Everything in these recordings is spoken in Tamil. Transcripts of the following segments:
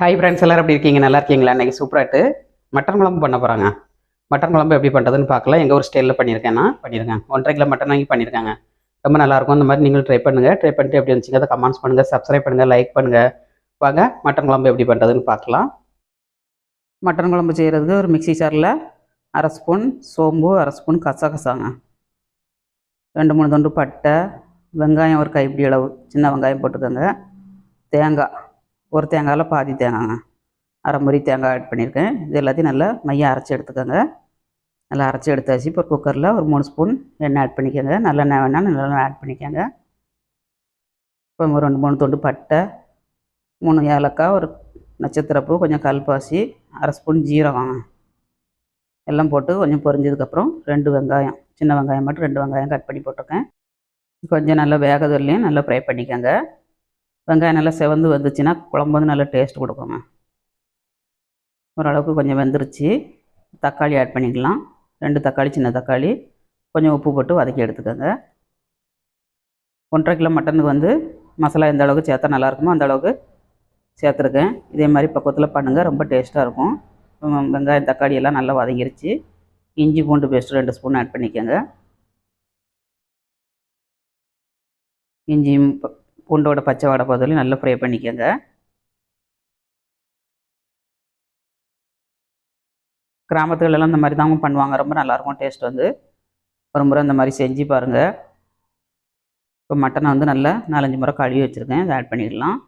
ஹாய் ஃப்ரெண்ட்ஸ் எல்லாரும் எப்படி இருக்கீங்க? நல்லா இருக்கீங்களா? இன்றைக்கி சூப்பராகிட்டு மட்டன் குழம்பு பண்ண போகிறாங்க மட்டன் குழம்பு எப்படி பண்ணுறதுன்னு பார்க்கலாம் எங்கள் ஒரு ஸ்டைலில் பண்ணியிருக்கேன் நான் பண்ணியிருக்கேன் ஒன்றரை கிலோ மட்டன் வாங்கி பண்ணியிருக்காங்க. ரொம்ப நல்லாயிருக்கும் அந்த மாதிரி நீங்களும் ட்ரை பண்ணுங்கள் ட்ரை பண்ணிட்டு எப்படி இருந்துச்சுங்க? அதை கமெண்ட்ஸ் பண்ணுங்கள் சப்ஸ்கிரைப் பண்ணுங்கள் லைக் பண்ணுங்கள் வாங்க மட்டன் குழம்பு எப்படி பண்ணுறதுன்னு பார்க்கலாம். மட்டன் குழம்பு செய்கிறதுக்கு ஒரு மிக்ஸி சாரில் அரை ஸ்பூன் சோம்பு அரை ஸ்பூன் கசகசாங்க. ரெண்டு மூணு தொண்டு பட்டை வெங்காயம் ஒரு கைப்பிடி அளவு. சின்ன வெங்காயம் போட்டுக்கோங்க. தேங்காய். ஒரு தேங்காயில் பாதி தேங்காய்ங்க அரை முறி தேங்காய் ஆட் பண்ணியிருக்கேன். இது எல்லாத்தையும் நல்லா மையம் அரைச்சி எடுத்துக்கோங்க. நல்லா அரைச்சி எடுத்தாச்சு. இப்போ குக்கரில் ஒரு மூணு ஸ்பூன் எண்ணெய் ஆட் பண்ணிக்கோங்க. நல்லெண்ணெய் வேணால் நல்லெண்ணெய் ஆட் பண்ணிக்கோங்க. இப்போ ஒரு ரெண்டு மூணு துண்டு பட்டை மூணு ஏலக்காய் ஒரு நட்சத்திரப்பூ கொஞ்சம் கல்பாசி அரை ஸ்பூன் ஜீரகம் எல்லாம் போட்டு கொஞ்சம் பொரிஞ்சதுக்கப்புறம் ரெண்டு வெங்காயம். சின்ன வெங்காயம் மட்டும் ரெண்டு வெங்காயம் கட் பண்ணி போட்டிருக்கேன். கொஞ்சம் நல்லா வேகதுலையும் நல்லா ஃப்ரை பண்ணிக்கோங்க. வெங்காயம் நல்லா செவந்து வந்துச்சுன்னா குழம்பு வந்து நல்லா டேஸ்ட் கொடுக்குங்க. ஓரளவுக்கு கொஞ்சம் வெந்துருச்சு. தக்காளி ஆட் பண்ணிக்கலாம். ரெண்டு தக்காளி சின்ன தக்காளி. கொஞ்சம் உப்பு போட்டு வதக்கி எடுத்துக்கோங்க. ஒன்றரை கிலோ மட்டனுக்கு வந்து மசாலா எந்த அளவுக்கு சேர்த்தா நல்லா இருக்குமோ அந்த அளவுக்கு சேர்த்துருக்கேன். இதே மாதிரி பக்குவத்தில் பண்ணுங்கள் ரொம்ப டேஸ்ட்டாக இருக்கும். வெங்காயம் தக்காளி எல்லாம் நல்லா வதங்கிருச்சு. இஞ்சி பூண்டு பேஸ்ட்டு ரெண்டு ஸ்பூன் ஆட் பண்ணிக்கோங்க. இஞ்சியும் பூண்டோட பச்சை வாடை போதிலையும் நல்லா ஃப்ரை பண்ணிக்கோங்க. கிராமத்துலலாம் இந்த மாதிரி தாங்க பண்ணுவாங்க. ரொம்ப நல்லாயிருக்கும் டேஸ்ட் வந்து. ஒரு முறை இந்த மாதிரி செஞ்சு பாருங்கள் இப்போ மட்டனை வந்து நல்லா நாலஞ்சு முறை கழுவி வச்சுருக்கேன். இதை ஆட் பண்ணிடலாம்.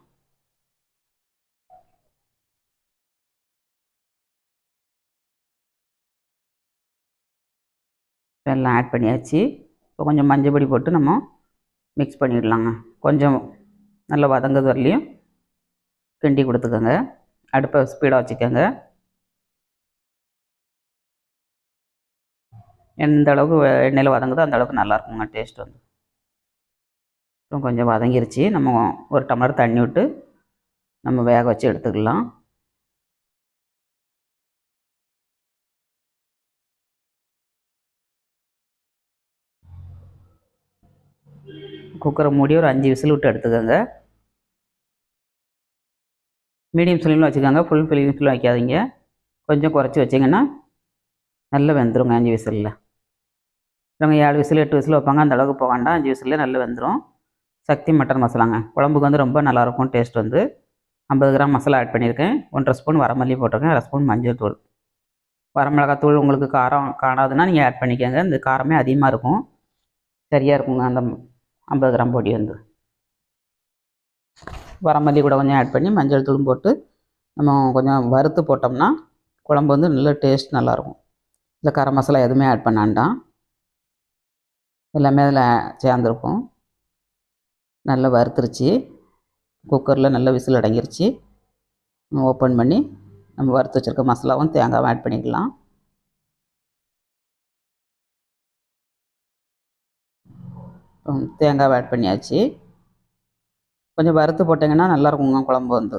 எல்லாம் ஆட் பண்ணியாச்சு. இப்போ கொஞ்சம் மஞ்சள் பொடி போட்டு நம்ம மிக்ஸ் பண்ணிடலாங்க. கொஞ்சம் நல்லா வதங்குறது வரலையும் கிண்டி கொடுத்துக்கோங்க. அடுப்பை ஸ்பீடாக வச்சுக்கோங்க. எந்த அளவுக்கு எண்ணெயில் வதங்குதோ அந்த அளவுக்கு நல்லாயிருக்குங்க டேஸ்ட் வந்து. இப்போ கொஞ்சம் வதங்கிருச்சு. நம்ம ஒரு டம்ளர் தண்ணி விட்டு நம்ம வேக வச்சு எடுத்துக்கலாம். குக்கரை மூடி ஒரு அஞ்சு விசில் விட்டு எடுத்துக்கோங்க. மீடியம் ஃப்ளேமில் வச்சுக்கோங்க. ஃபுல் ஃப்ளேமில் வைக்காதீங்க. கொஞ்சம் குறைச்சி வச்சிங்கன்னா நல்லா வெந்துருங்க அஞ்சு விசிலில். இவங்க ஏழு விசில் எட்டு விசில் வைப்பாங்க. அந்த அளவுக்கு போக வேண்டாம். அஞ்சு விசிலே நல்லா வெந்துடும் சக்தி மட்டன் மசாலாங்க. குழம்புக்கு வந்து ரொம்ப நல்லாயிருக்கும் டேஸ்ட் வந்து. ஐம்பது கிராம் மசாலா ஆட் பண்ணியிருக்கேன். ஒன்றரை ஸ்பூன் வரமல்லி போட்டிருக்கேன். அரை ஸ்பூன் மஞ்சள் தூள். வரமிளகாத்தூள் உங்களுக்கு காரம் காணாதுன்னா நீங்கள் ஆட் பண்ணிக்கோங்க. இந்த காரமே அதிகமாக இருக்கும். சரியாக இருக்குங்க அந்த ஐம்பது கிராம் பொடி வந்து வரமல்லி கூட கொஞ்சம் ஆட் பண்ணி மஞ்சள் தூளும் போட்டு நம்ம கொஞ்சம் வறுத்து போட்டோம்னா குழம்பு வந்து நல்ல டேஸ்ட் நல்லாயிருக்கும். இந்த கரம் மசாலா எதுவுமே ஆட் பண்ணாண்டாம் எல்லாமே அதில் சேர்ந்துருக்கும். நல்லா வறுத்துருச்சு. குக்கரில் நல்ல விசில் அடங்கிருச்சு. ஓப்பன் பண்ணி நம்ம வறுத்து வச்சுருக்க மசாலாவும் தேங்காவும் ஆட் பண்ணிக்கலாம். தேங்காய் தேங்காவை ஆட் பண்ணியாச்சு. கொஞ்சம் வறுத்து போட்டிங்கன்னா நல்லாயிருக்குங்க குழம்பு வந்து.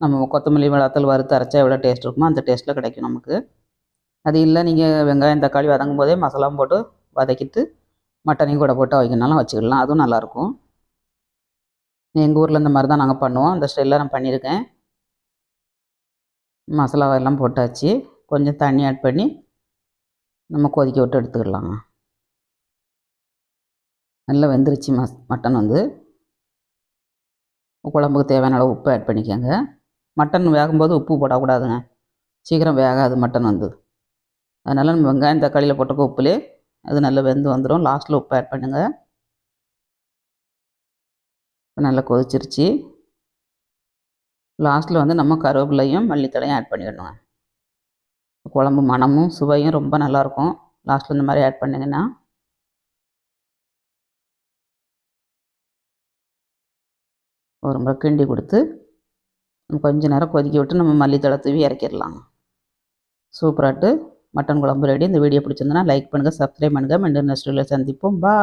நம்ம கொத்தமல்லி மிளகாத்தூள் வறுத்து அரைச்சா எவ்வளோ டேஸ்ட் இருக்குமோ அந்த டேஸ்ட்டில் கிடைக்கும் நமக்கு. அது இல்லை நீங்கள் வெங்காயம் தக்காளி வதங்கும் போதே மசாலாவும் போட்டு வதக்கிட்டு மட்டனையும் கூட போட்டு வைக்கணும்னாலும் வச்சுக்கலாம் அதுவும் நல்லாயிருக்கும். எங்கள் ஊரில் இந்த மாதிரி தான் நாங்கள் பண்ணுவோம். அந்த ஸ்டைலில் நான் பண்ணியிருக்கேன். மசாலாவெல்லாம் போட்டாச்சு. கொஞ்சம் தண்ணி ஆட் பண்ணி நம்ம கொதிக்க விட்டு எடுத்துக்கலாங்க. நல்லா வெந்துருச்சு மஸ் மட்டன் வந்து. குழம்புக்கு தேவையான அளவு உப்பு ஆட் பண்ணிக்கோங்க. மட்டன் வேகும்போது உப்பு போடக்கூடாதுங்க. சீக்கிரம் வேகாது மட்டன் வந்து. அதனால் நம்ம வெங்காயம் தக்காளியில் போட்டிருக்க உப்புலே அது நல்லா வெந்து வந்துடும் லாஸ்ட்டில் உப்பு ஆட் பண்ணுங்கள் நல்லா கொதிச்சிருச்சு. லாஸ்ட்டில் வந்து நம்ம கருவேப்பிலையும் மல்லித்தலையும் ஆட் பண்ணிடணுங்க. குழம்பு மணமும் சுவையும் ரொம்ப நல்லாயிருக்கும் லாஸ்ட்டில் இந்த மாதிரி ஆட் பண்ணிங்கன்னா. ஒரு முறை கிண்டி கொடுத்து கொஞ்ச நேரம் கொதிக்க விட்டு நம்ம மல்லித்தழை தூவி இறக்கிடலாம். சூப்பராட்டு. மட்டன் குழம்பு ரெடி இந்த வீடியோ பிடிச்சிருந்தனா லைக் பண்ணுங்கள் சப்ஸ்கிரைப் பண்ணுங்கள் மீண்டும் நெக்ஸ்ட் வீடியோவில் சந்திப்போம். பா